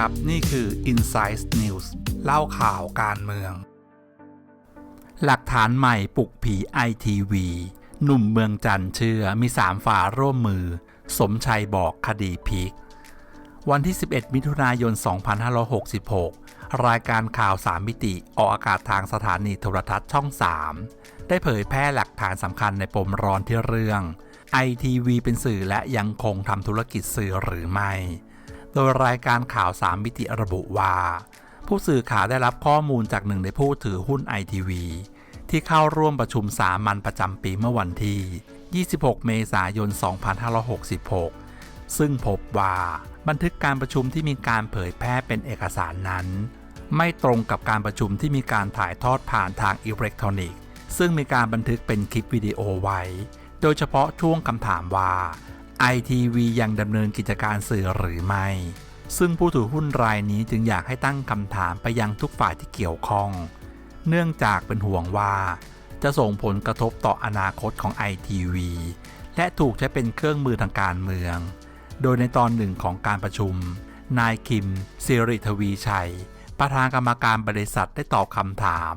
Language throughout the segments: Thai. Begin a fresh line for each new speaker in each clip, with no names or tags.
ครับ นี่คือ Insight News เล่าข่าวการเมือง หลักฐานใหม่ปลุกผีไอทีวีหนุ่มเมืองจันเชื่อมีสามฝ่าร่วมมือ สมชัยบอกคดีพีควันที่ 11 มิถุนายน 2566 รายการข่าว3มิติ ออกอากาศทางสถานีโทรทัศน์ช่อง 3 ได้เผยแพร่หลักฐานสำคัญในปมร้อนที่เรื่องไอทีวีเป็นสื่อและยังคงทำธุรกิจสื่อหรือไม่ โดยรายการข่าว 3 มิติระบุว่า ผู้สื่อข่าวได้รับข้อมูลจากหนึ่งในผู้ถือหุ้นไอทีวีที่เข้าร่วมประชุมสามัญประจำปีเมื่อวันที่ 26 เมษายน 2566 ซึ่งพบว่าบันทึกการประชุมที่มีการเผยแพร่เป็นเอกสารนั้น ไม่ตรงกับการประชุมที่มีการถ่ายทอดผ่านทางอิเล็กทรอนิกส์ ซึ่งมีการบันทึกเป็นคลิปวิดีโอไว้ โดยเฉพาะช่วงคำถามว่า ITV ยังดำเนินกิจการสื่อหรือไม่ ซึ่งผู้ถือหุ้นรายนี้จึงอยากให้ตั้งคำถามไปยังทุกฝ่ายที่เกี่ยวข้อง เนื่องจากเป็นห่วงว่า จะส่งผลกระทบต่ออนาคตของ ITV และถูกใช้เป็นเครื่องมือทางการเมือง โดยในตอนหนึ่งของการประชุม นายคิมสิริทวีชัย ประธานกรรมการบริษัทได้ตอบคำถาม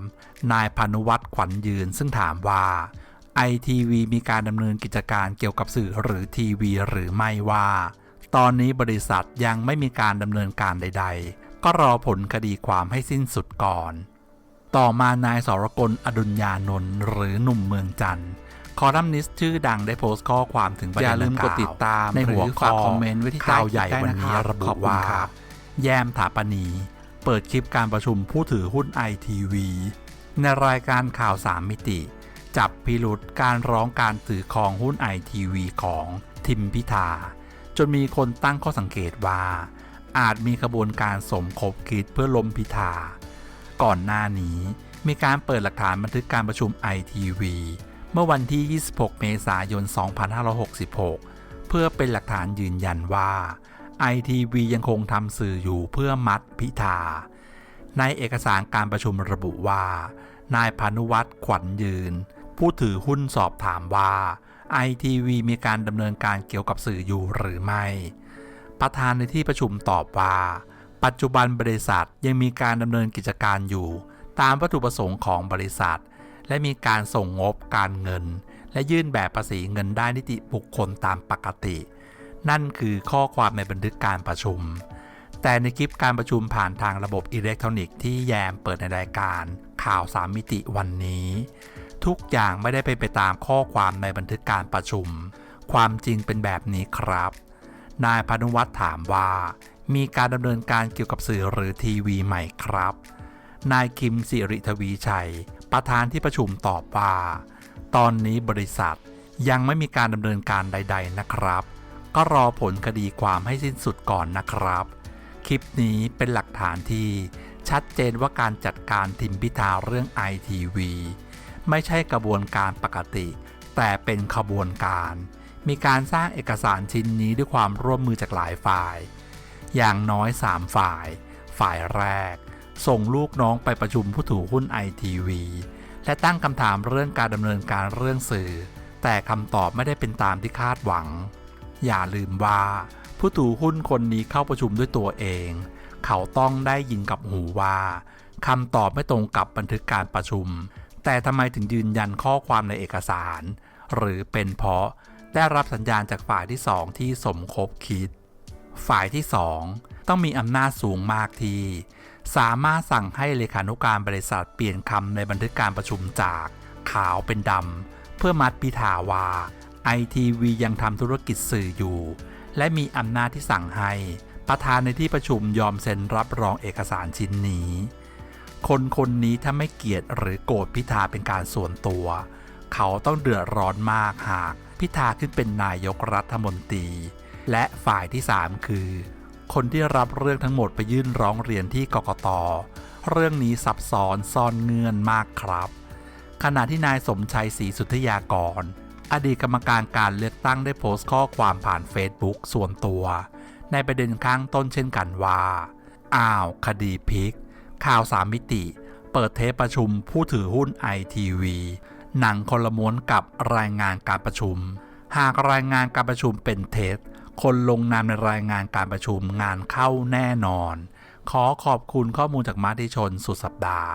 นายพานุวัฒน์ขวัญยืนซึ่งถามว่า ITV มีการดำเนินกิจการเกี่ยวกับสื่อหรือทีวีหรือไม่ว่า ตอนนี้บริษัทยังไม่มีการดำเนินการใด ๆ ก็รอผลคดีความให้สิ้นสุดก่อน ต่อมานายสรกลอดุลยานนท์หรือหนุ่มเมืองจันทร์คอลัมนิสต์ชื่อดังได้โพสต์ข้อความถึงประ
อ
เด็น
ย่าลืม
ดัง
กดติดตาม
ในหัว
หรือ
ข้อ
ฝากคอมเมนต์ไว้ที่ใต้
ข่าวใหญ่
คลิปได้
วันนี้
นะครับ
ระบุ
ขอบคุณ
ว่า
ครับ
แยมถาปณี เปิดคลิปการประชุมผู้ถือหุ้นไอทีวีในรายการข่าว3มิติ จับพิรุษการร้องการถือครองหุ้นไอทีวีของทิมพิธา จนมีคนตั้งข้อสังเกตว่า อาจมีขบวนการสมคบคิดเพื่อล้มพิธา ก่อนหน้านี้มีการเปิดหลักฐานบันทึกการประชุม ITV เมื่อวันที่ 26 เมษายน 2566 เพื่อเป็นหลักฐานยืนยันว่า ITV ยังคงทำสื่ออยู่เพื่อมัดพิธา ในเอกสารการประชุมระบุว่า นายพานุวัฒน์ขวัญยืน ผู้ถือหุ้นสอบถามว่า ITV มีการดำเนินการเกี่ยวกับสื่ออยู่หรือไม่ ประธานในที่ประชุมตอบว่า ปัจจุบันบริษัทยังมีการดำเนินกิจการอยู่ ตามวัตถุประสงค์ของบริษัท และมีการส่งงบการเงิน และยื่นแบบภาษีเงินได้นิติบุคคลตามปกติ นั่นคือข้อความในบันทึกการประชุม แต่ในคลิปการประชุมผ่านทางระบบอิเล็กทรอนิกส์ที่แยมเปิดในรายการข่าว3มิติวันนี้ ทุกอย่างไม่ได้เป็นไปตามข้อความในบันทึกการประชุม ความจริงเป็นแบบนี้ครับ นายพานุวัฒน์ถามว่า มีการดำเนินการเกี่ยวกับสื่อหรือทีวีใหม่ครับ นายคิมสิริทวีชัย ประธานที่ประชุมตอบว่า ตอนนี้บริษัทยังไม่มีการดำเนินการใด ๆ นะครับ ก็รอผลคดีความให้สิ้นสุดก่อนนะครับ คลิปนี้เป็นหลักฐานที่ชัดเจนว่าการจัดการทิมพิธาเรื่อง ITV ไม่ใช่กระบวนการปกติ แต่เป็นขบวนการ มีการสร้างเอกสารชิ้นนี้ด้วยความร่วมมือจากหลายฝ่าย อย่างน้อย 3 ฝ่าย ฝ่ายแรก ส่งลูกน้องไปประชุมผู้ถือหุ้นไอทีวีและตั้งคำถามเรื่องการดำเนินการเรื่องสื่อ แต่คำตอบไม่ได้เป็นตามที่คาดหวัง อย่าลืมว่า ผู้ถือหุ้นคนนี้เข้าประชุมด้วยตัวเอง เขาต้องได้ยินกับหูว่าคำตอบไม่ตรงกับบันทึกการประชุม แต่ทำไมถึงยืนยันข้อความในเอกสาร หรือเป็นเพราะได้รับสัญญาณจากฝ่ายที่สองที่สมคบคิด ฝ่ายที่2ต้องมีอำนาจสูงมากที่ สามารถสั่งให้เลขานุการบริษัทเปลี่ยนคำในบันทึกการประชุมจากขาวเป็นดำเพื่อมัดพิธาว่าไอทีวียังทำธุรกิจสื่ออยู่ และมีอำนาจที่สั่งให้ ประธานในที่ประชุมยอมเซ็นรับรองเอกสารชิ้นนี้ คนคนนี้ถ้าไม่เกลียดหรือโกรธพิธาเป็นการส่วนตัว เขาต้องเดือดร้อนมากหากพิธาขึ้นเป็นนายกรัฐมนตรี และฝ่ายที่ 3 คือ คนที่รับเรื่องทั้งหมดไปยื่นร้องเรียนที่กกต เรื่องนี้ซับซ้อนซ่อนเงื่อนมากครับ ขณะที่นายสมชัยศรีสุทธยากร อดีตกรรมการการเลือกตั้งได้โพสต์ข้อความผ่านเฟซบุ๊กส่วนตัว ในประเด็นข้างต้นเช่นกันว่า อ้าว คดีพลิก ข่าวสามมิติ เปิดเทปประชุมผู้ถือหุ้นไอทีวีหนังคนละม้วนกับรายงานการประชุม หากรายงานการประชุมเป็นเท็จคนลงนามในรายงานการประชุมงานเข้าแน่นอน ขอขอบคุณข้อมูลจากมาติชนสุดสัปดาห์